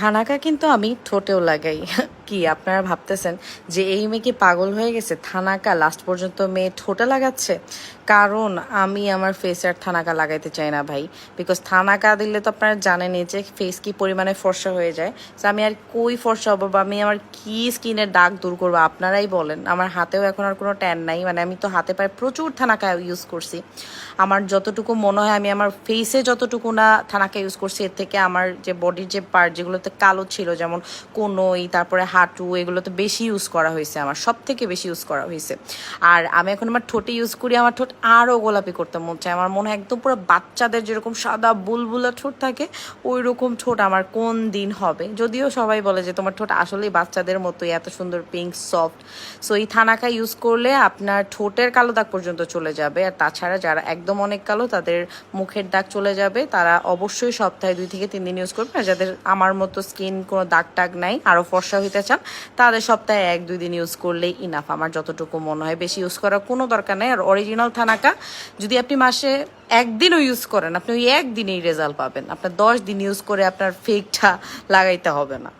Thanaka কিন্তু আমি ঠোঁটেও লাগাই। কি আপনারা ভাবতেছেন যে এই মেয়ে কি পাগল হয়ে গেছে? থানাকা লাস্ট পর্যন্ত মেয়ে ঠোঁটে লাগাচ্ছে? কারণ আমি আমার ফেসে আর থানাকা লাগাইতে চাই না ভাই। বিকজ থানাকা দিলে তো আপনারা জানেনই যে ফেস কি পরিমাণে ফর্সা হয়ে যায়। তো আমি আর কই ফর্সা হব বা আমি আমার কি স্কিনের দাগ দূর করব আপনারাই বলেন। আমার হাতেও এখন আর কোনো ট্যান নাই। মানে আমি তো হাতে পায়ে প্রচুর থানাকা ইউজ করছি। আমার যতটুকু মনে হয় আমি আমার ফেসে যতটুকু না থানাকা ইউজ করছি, এর থেকে আমার যে বডির যে পার্ট যেগুলোতে কালো ছিল, যেমন কোনোই, তারপরে হাঁটু, এগুলো তো বেশি ইউজ করা হয়েছে আমার সব থেকে বেশি ইউজ করা হয়েছে। আর আমি এখন আমার ঠোঁটে ইউজ করি, আমার ঠোঁট আরও গোলাপি করতে মন চায়, আমার মনে হয় একদম পুরো বাচ্চাদের যেরকম সাদা বুলবুলা ঠোঁট থাকে ওই রকম ঠোঁট আমার কোন দিন হবে? যদিও সবাই বলে যে তোমার ঠোঁট আসলেই বাচ্চাদের মতোই, এত সুন্দর পিঙ্ক সফট সো এই থানাকা ইউজ করলে আপনার ঠোঁটের কালো দাগ পর্যন্ত চলে যাবে, আর তাছাড়া যারা একদম অনেক কালো, তাদের মুখের দাগ চলে যাবে, তারা অবশ্যই সপ্তাহে দুই থেকে তিন দিন ইউজ করবে, আর যাদের আমার মতো স্কিন, কোনো দাগ টাগ নাই আরও ফর্সা হইতে চান তাহলে সপ্তাহে এক, দুই দিন ইউজ করলেই ইনাফ আমার যতটুকু মনে হয়, বেশি ইউজ করার কোনো দরকার নেই। আর অরিজিনাল থানাকা, যদি আপনি মাসে একদিনও ইউজ করেন, আপনি ওই একদিনেই রেজাল্ট পাবেন। আপনার দশ দিন ইউজ করে আপনার ফেকটা লাগাইতে হবে না।